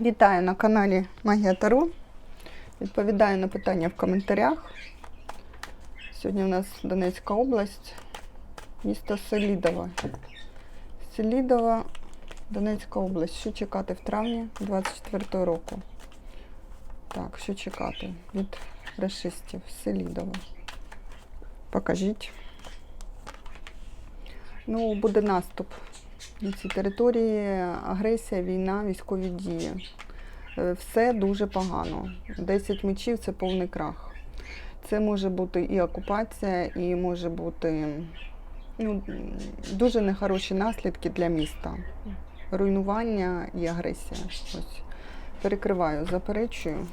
Вітаю на каналі Магія Таро. Відповідаю на питання в коментарях. Сьогодні у нас Донецька область, місто Селідово. Селідово, Донецька область. Що чекати в травні 24 року? Так, що чекати від расистів Селідово. Покажіть. Ну, буде наступ цій території, агресія, війна, військові дії. Е, Все дуже погано. 10 мечів це повний крах. Це може бути і окупація, і може бути ну, дуже нехороші наслідки для міста. Руйнування і агресія. Ось. Перекриваю, заперечую.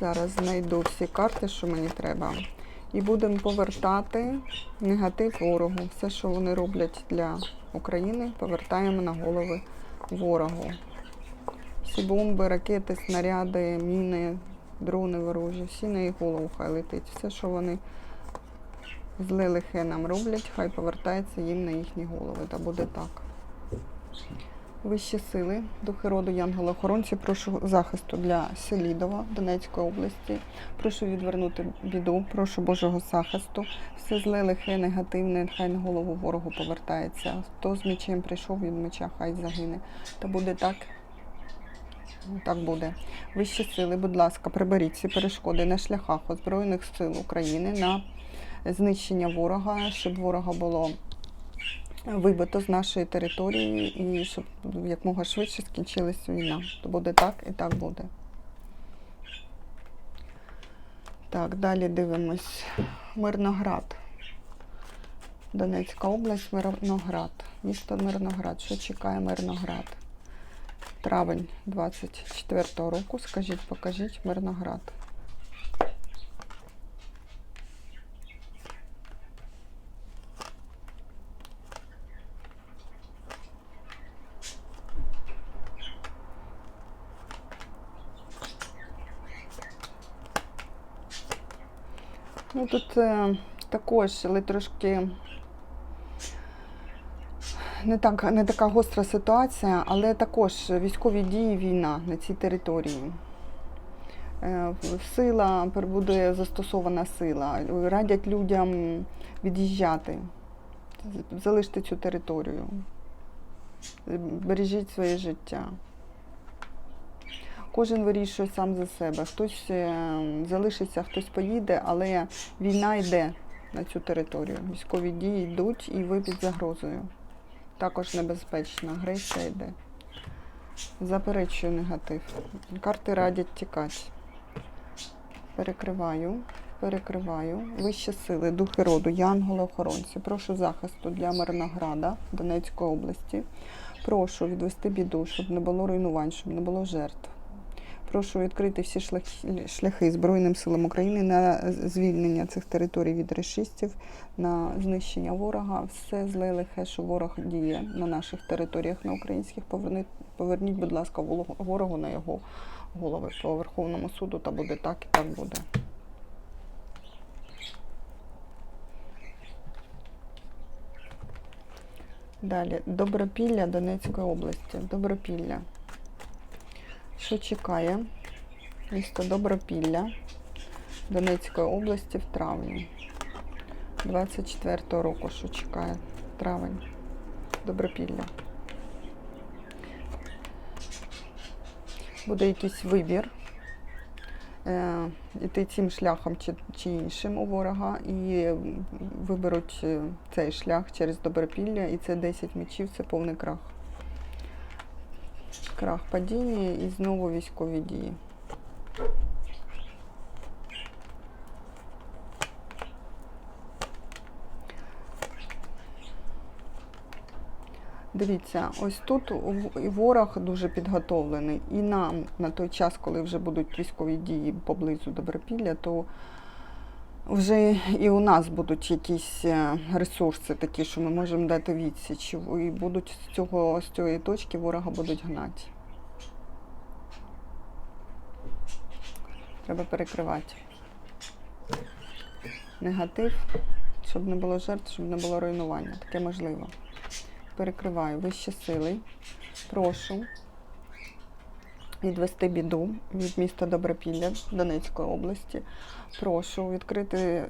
Зараз знайду всі карти, що мені треба. І будемо повертати негатив ворогу. Все, що вони роблять для України, повертаємо на голови ворогу. Всі бомби, ракети, снаряди, міни, дрони ворожі, всі на їх голову хай летить. Все, що вони зле лихе нам роблять, хай повертається їм на їхні голови. Та буде так. Вищі сили, духи роду Янголи-охоронці, прошу захисту для Селідова, Донецької області. Прошу відвернути біду, прошу Божого захисту. Все зле, лихе, негативне, хай на голову ворогу повертається. Хто з мечем прийшов від меча, хай загине. Та буде так. Так буде. Вищі сили, будь ласка, приберіть ці перешкоди на шляхах Озброєних сил України на знищення ворога, щоб ворога було вибито з нашої території і щоб якмога швидше скінчилась війна. То буде так і так буде. Так, далі дивимось. Мирноград. Донецька область, Мирноград. Місто Мирноград. Що чекає Мирноград? Травень 24-го року. Скажіть, покажіть Мирноград. Ну тут е, також, але трошки не, так, не така гостра ситуація, але також військові дії, війна на цій території. Е, Сила, буде застосована сила. Радять людям від'їжджати, залишити цю територію. Бережіть своє життя. Кожен вирішує сам за себе. Хтось е, залишиться, хтось поїде, але війна йде на цю територію. Військові дії йдуть і ви під загрозою. Також небезпечна, агресія йде. Заперечую негатив. Карти радять тікати. Перекриваю, перекриваю. Вищі сили, духи роду, янголи-охоронці. Прошу захисту для Мирнограда Донецької області. Прошу відвести біду, щоб не було руйнувань, щоб не було жертв. Прошу відкрити всі шляхи, Збройним силам України на звільнення цих територій від решистів, на знищення ворога. Все зле лихе, що ворог діє на наших територіях, на українських. Поверніть, поверніть, будь ласка, ворогу на його голови по Верховному суду. Та буде так і так буде. Далі Добропілля Донецької області. Добропілля. Що чекає? Місто Добропілля Донецької області в травні 24-го року, що чекає травень. Добропілля. Буде якийсь вибір. Е, іти цим шляхом чи, чи іншим у ворога, і виберуть е, цей шлях через Добропілля, і це 10 мечів, це повний крах. Крах падіння і знову військові дії. Дивіться, ось тут ворог дуже підготовлений. І нам на той час, коли вже будуть військові дії поблизу Добропілля, то вже і у нас будуть якісь е, ресурси такі, що ми можемо дати відсіч. І будуть з цього з цієї точки ворога будуть гнати. Треба перекривати. Негатив, щоб не було жертв, щоб не було руйнування. Таке можливо. перекриваю вищі сили. Прошу відвести біду від міста Добропілля Донецької області. Прошу відкрити е,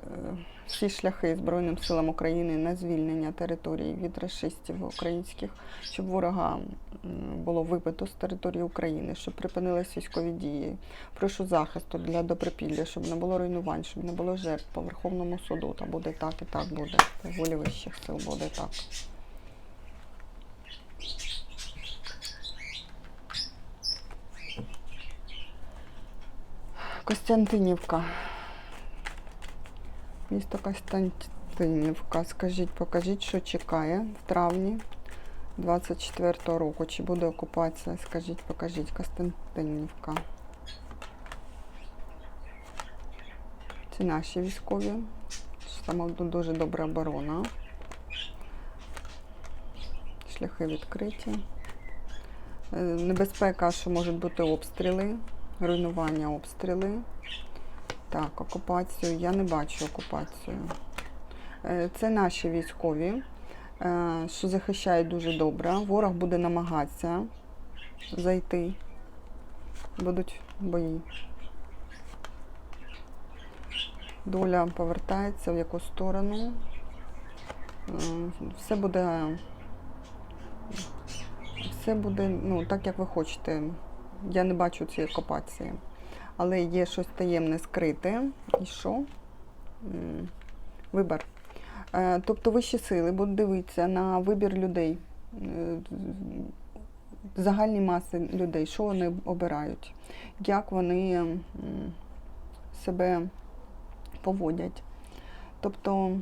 всі шляхи Збройним силам України на звільнення території від расистів українських, щоб ворога було вибито з території України, щоб припинились військові дії. Прошу захисту для Добропілля, щоб не було руйнувань, щоб не було жертв по Верховному суду. Та буде так і так буде. Волі вищих сил буде так. Костянтинівка. Місто Костянтинівка. Скажіть, покажіть, що чекає в травні 24-го року. Чи буде окупація? Скажіть, покажіть, Костянтинівка. Це наші військові. Там дуже добра оборона. Шляхи відкриті. Е, Небезпека, що можуть бути обстріли, руйнування обстріли. Так, окупацію. Я не бачу окупацію. Е, Це наші військові, е, що захищають дуже добре. Ворог буде намагатися зайти. Будуть бої. Доля повертається в яку сторону. Е, Все буде. Все буде ну, так, як ви хочете. Я не бачу цієї окупації. Але є щось таємне скрите. І що? Вибір. Е, Тобто вищі сили будуть дивитися на вибір людей, е, загальні маси людей, що вони обирають, як вони себе поводять. Тобто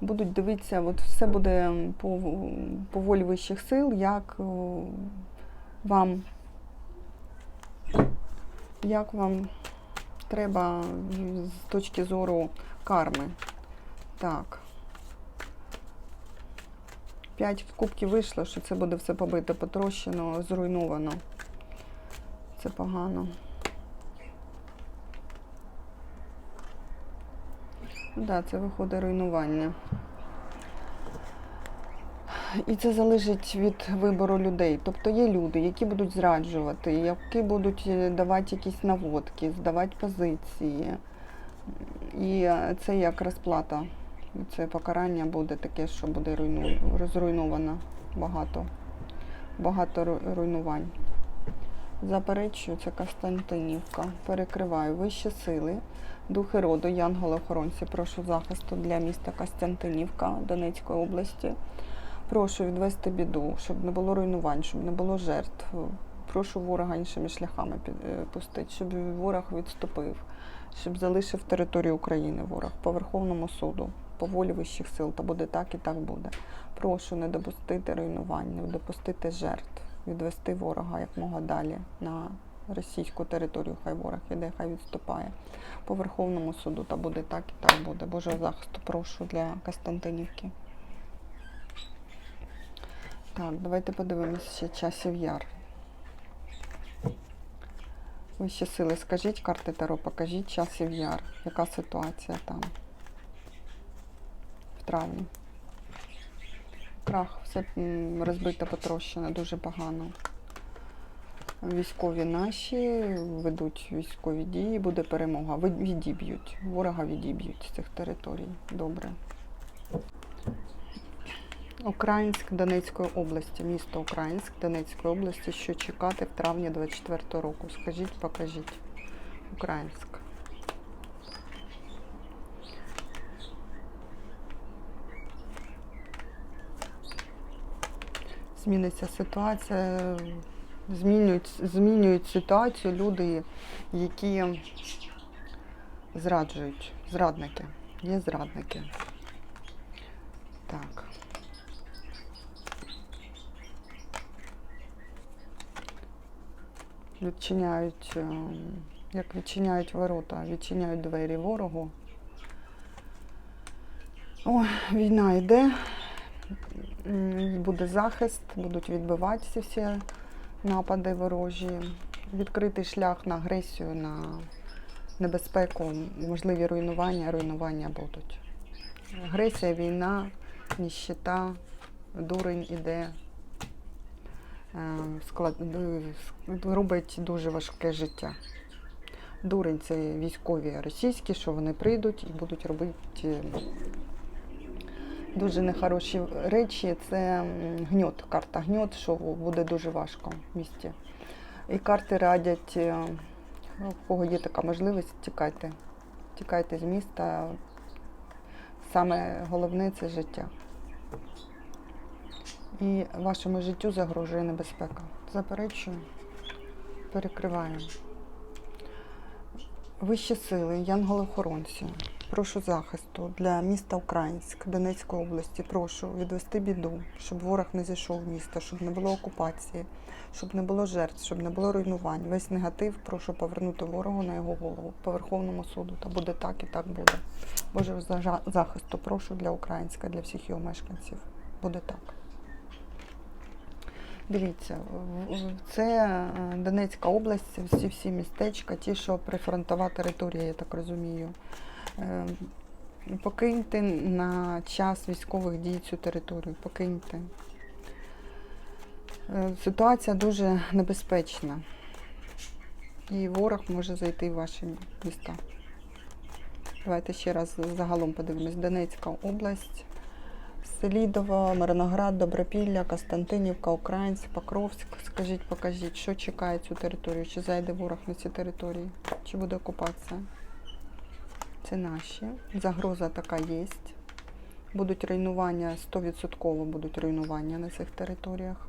будуть дивитися, от все буде по, по волі вищих сил, як вам, як вам треба з точки зору карми. Так. П'ять кубків вийшло, що це буде все побито, потрощено, зруйновано. Це погано. Так, да, це виходить руйнування. І це залежить від вибору людей. Тобто є люди, які будуть зраджувати, які будуть е, давати якісь наводки, здавати позиції. І це як розплата. Це покарання буде таке, що буде розруйновано багато, багато руйнувань. Заперечую, це Костянтинівка. Перекриваю вищі сили, духи роду, янголи-охоронці. Прошу захисту для міста Костянтинівка Донецької області. Прошу відвести біду, щоб не було руйнувань, щоб не було жертв. Прошу ворога іншими шляхами е, пустити, щоб ворог відступив, щоб залишив територію України ворог по Верховному суду, по волі вищих сил. Та буде так і так буде. Прошу не допустити руйнувань, не допустити жертв, відвести ворога якмога далі на російську територію. Хай ворог іде, хай відступає. По Верховному суду та буде так і так буде. Божого захисту прошу для Костянтинівки. Так, давайте подивимося ще часів яр. Вищі сили, скажіть карти Таро, покажіть часів яр. Яка ситуація там? В травні. Крах, все розбито, потрощено, дуже погано. Військові наші ведуть військові дії, буде перемога. Відіб'ють. Ворога відіб'ють з цих територій. Добре. Українськ Донецької області, місто Українськ Донецької області, що чекати в травні 24 року. Скажіть, покажіть. Українськ. Зміниться ситуація, змінюють, змінюють ситуацію люди, які зраджують. Зрадники. Є зрадники. Так. Відчиняють, е, як відчиняють ворота, відчиняють двері ворогу. Ой, війна йде, буде захист, будуть відбиватися всі напади ворожі, відкритий шлях на агресію, на небезпеку, можливі руйнування, руйнування будуть. Агресія, війна ніщета, дурень іде, склад, е, робить дуже важке життя. Дурень це військові російські, що вони прийдуть і будуть робити е, дуже нехороші речі. Це гньот, карта гньот, що буде дуже важко в місті. І карти радять, е, ну, в кого є така можливість, тікайте. Тікайте з міста. Саме головне це життя. І вашому життю загрожує небезпека. Заперечую, перекриваю. Вищі сили, янголи-охоронці, прошу захисту для міста Українськ, Донецької області. Прошу відвести біду, щоб ворог не зайшов в місто, щоб не було окупації, щоб не було жертв, щоб не було руйнувань. Весь негатив прошу повернути ворогу на його голову по Верховному суду. Та буде так і так буде. Боже захисту, прошу для Українська, для всіх його мешканців. Буде так. Дивіться, це е, Донецька область, всі всі містечка, ті, що прифронтова територія, я так розумію. Е, Покиньте на час військових дій цю територію, покиньте. Е, Ситуація дуже небезпечна. І ворог може зайти в ваші міста. Давайте ще раз загалом подивимось. Донецька область. Селідово, Мирноград, Добропілля, Костянтинівка, Українськ, Покровськ. Скажіть, покажіть, що чекає цю територію? Чи зайде ворог на ці території? Чи буде окупація? Це наші. Загроза така є. Будуть руйнування, 100% будуть руйнування на цих територіях.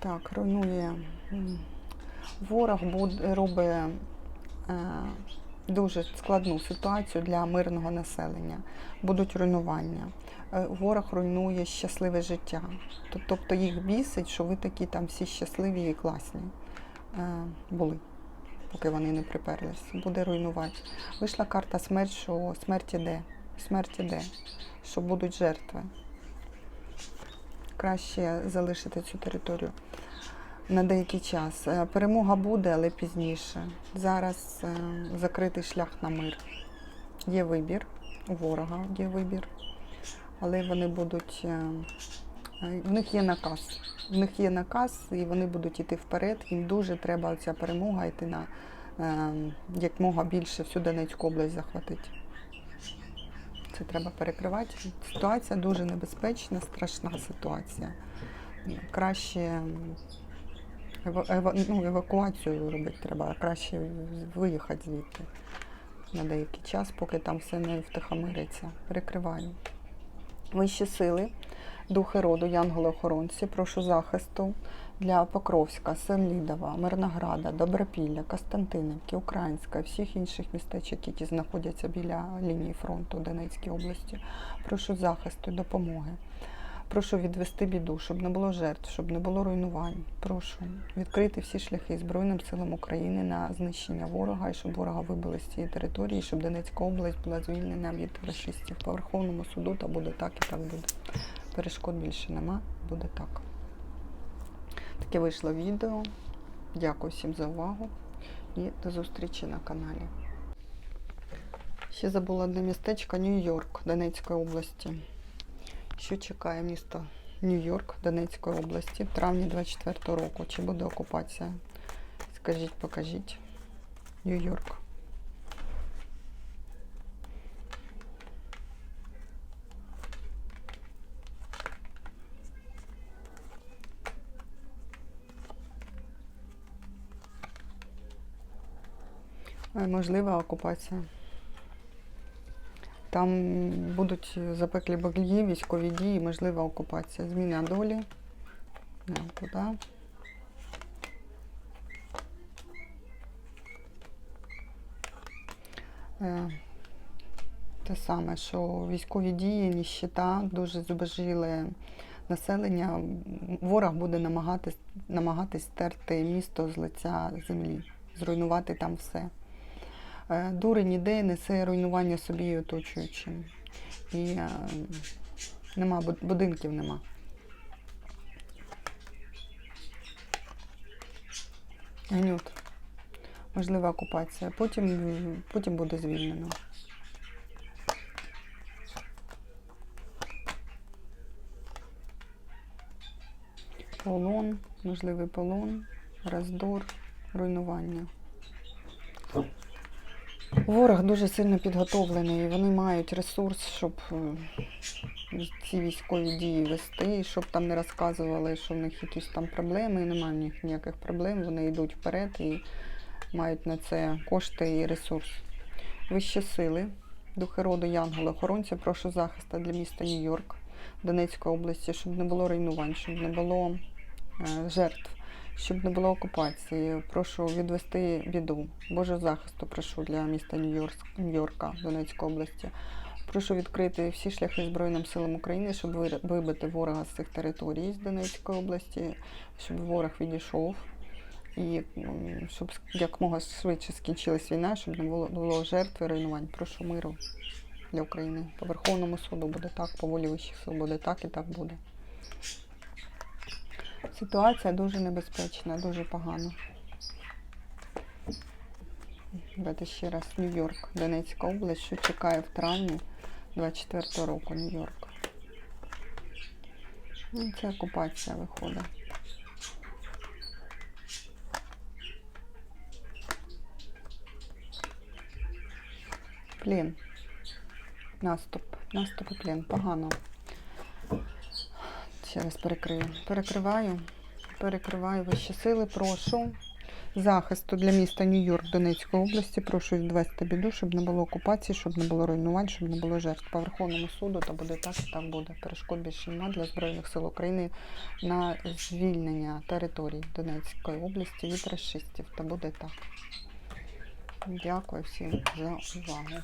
Так, руйнує. Ворог буде, робить е, дуже складну ситуацію для мирного населення. Будуть руйнування. Е, Ворог руйнує щасливе життя. Тобто їх бісить, що ви такі там всі щасливі і класні е, були, поки вони не приперлись. Буде руйнувати. Вийшла карта смерть, що смерть іде. Смерть іде, що будуть жертви. Краще залишити цю територію на деякий час. Е, Перемога буде, але пізніше. Зараз е, закритий шлях на мир. Є вибір, у ворога є вибір, але вони будуть. е, В них є наказ. В них є наказ, і вони будуть йти вперед. Їм дуже треба ця перемога йти на якмога більше всю Донецьку область захватити. Це треба перекривати. Ситуація дуже небезпечна, страшна ситуація. Краще ева- ева- ну, евакуацію робити треба, краще виїхати звідти на деякий час, поки там все не втихомириться. Перекриваю. Вищі сили, духи роду, янголи-охоронці, прошу захисту для Покровська, Селідова, Мирнограда, Добропілля, Костянтинівки, Українська, всіх інших містечок, які знаходяться біля лінії фронту в Донецькій області. Прошу захисту допомоги. Прошу відвести біду, щоб не було жертв, щоб не було руйнувань. Прошу відкрити всі шляхи Збройним силам України на знищення ворога і щоб ворога вибили з цієї території, щоб Донецька область була звільнена від расистів по Верховному суду, та буде так і так буде. Перешкод більше нема, буде так. Таке вийшло відео. Дякую всім за увагу і до зустрічі на каналі. Ще забула одне містечко Нью-Йорк Донецької області. Що чекає місто Нью-Йорк Донецької області в травні 24 року? Чи буде окупація? Скажіть, покажіть. Нью-Йорк. Е, Можлива окупація. Там будуть запеклі бої, військові дії, можлива окупація. Зміна долі. Не, Туди. Е, Те саме, що військові дії, ніщета, дуже зубожіле населення. Ворог буде намагатись, намагатись стерти місто з лиця землі, зруйнувати там все. Е, дурень ідеї несе руйнування собі і оточуючим. І е, нема будинків нема. Гнют. Можлива окупація. Потім, Потім буде звільнено. Полон, можливий полон, роздор, руйнування. Ворог дуже сильно підготовлений, вони мають ресурс, щоб е, ці військові дії вести, щоб там не розказували, що в них якісь там проблеми, і немає в них ніяких проблем. Вони йдуть вперед і мають на це кошти і ресурс. Вищі сили, духи роду Янголи, охоронці, прошу захисту для міста Нью-Йорк, Донецької області, щоб не було руйнувань, щоб не було е, жертв, щоб не було окупації. Прошу відвести біду. Божого захисту прошу для міста Нью-Йорк, Нью-Йорка, Донецької області. Прошу відкрити всі шляхи Збройним силам України, щоб вибити ворога з цих територій з Донецької області, щоб ворог відійшов. І щоб якмога швидше скінчилась війна, щоб не було, було жертв і руйнувань. Прошу миру для України. По Верховному суду буде так, по волі вищих сил буде так і так буде. Ситуація дуже небезпечна, дуже погана. Давайте ще раз. Нью-Йорк, Донецька область, що чекає в травні 24 року Нью-Йорк. Ну, Це окупація виходить. Плен. Наступ. Наступ і плен. Погано. Ще раз перекрию. Перекриваю. Перекриваю вищі сили. Прошу. Захисту для міста Нью-Йорк Донецької області. Прошу відвести біду, щоб не було окупації, щоб не було руйнувань, щоб не було жертв. По Верховному суду то буде так і так буде. Перешкод більше нема для Збройних сил України на звільнення територій Донецької області від расистів. Та буде так. Дякую всім за увагу.